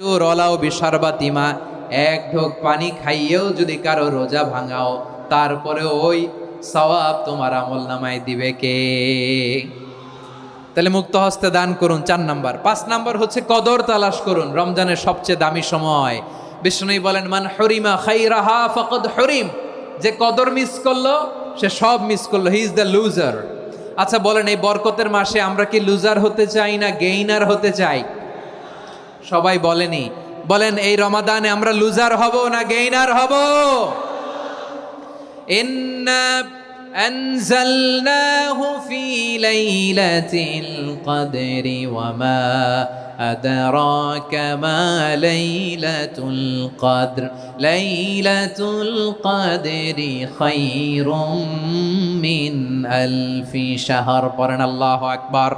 রলাও বিশারবাতিমা এক ঢোক পানি খাইয়েও যদি কারও রোজা ভাঙাও তারপরে ওই সওয়াব তোমার আমল নামায় দিবে কে? তাহলে মুক্ত হস্তে দান করুন চার নাম্বার। পাঁচ নাম্বার হচ্ছে কদর তালাশ করুন, রমজানের সবচেয়ে দামি সময়। বিষ্ণু বলেন, মান হরিমা খাইরাহা ফকদ হরিম। যে কদর মিস করল, সে সব মিস করল। হি ইজ দ্য লুজার আচ্ছা বলেন, এই বরকতের মাসে আমরা কি লুজার হতে চাই না গেইনার হতে চাই? সবাই বলেনি বলেন এই রমাদানে আমরা লুজার হব না গেইনার হব ইন্না أنزلناه في ليلة القدر وما أدراك ما ليلة القدر ليلة القدر خير من ألف شهر قرن الله أكبر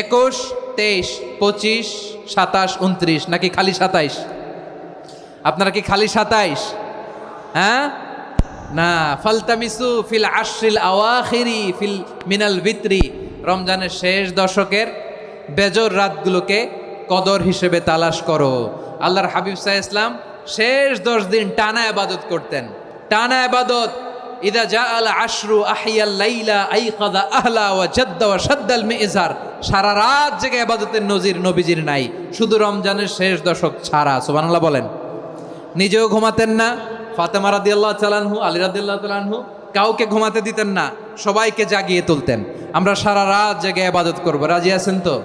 একুশ, তেইশ, পঁচিশ, সাতাশ, উনত্রিশ, নাকি খালি সাতাইশ? আপনারা কি খালি সাতাইশ? হ্যাঁ? না, ফালতামিসু ফিল আশ্রিল আওয়াখিরি ফিল মিনাল ভিত্রি রমজানের শেষ দশকের বেজর রাতগুলোকে কদর হিসেবে তালাশ করো। আল্লাহর হাবিব সাহা ইসলাম শেষ দশ দিন টানা আবাদত করতেন। টানা আবাদত ইদা জা আল আশরু আহিয়াল লাইলা আইকাদা আহলা ওয়া জাদ্দা ওয়া সাদ্দাল মিজার। সারা রাত জেগে আবাদতের নজির নবীজির নাই। শুধু রমজানের শেষ দশক ছাড়া, সুবহানাল্লাহ বলেন। নিজেও ঘুমাতেন না। ফাতেমা রাদিয়াল্লাহু তাআলাহু আলী রাদিয়াল্লাহু তাআলাহু কাউকে ঘুমাতে দিতেন না। সবাইকে জাগিয়ে তুলতেন। আমরা সারা রাত জেগে আবাদত করব। রাজি আছেন তো?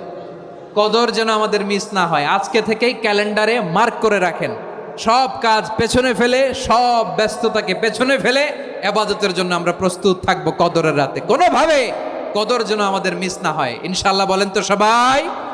কদর যেন আমাদের মিস না হয়। আজকে থেকেই ক্যালেন্ডারে মার্ক করে রাখেন। সব কাজ পেছনে ফেলে, সব ব্যস্ততাকে পেছনে ফেলে আবাদতের জন্য আমরা প্রস্তুত থাকব কদরের রাতে। কোনোভাবে কদর যেন আমাদের মিস না হয়। ইনশাল্লাহ বলেন তো সবাই।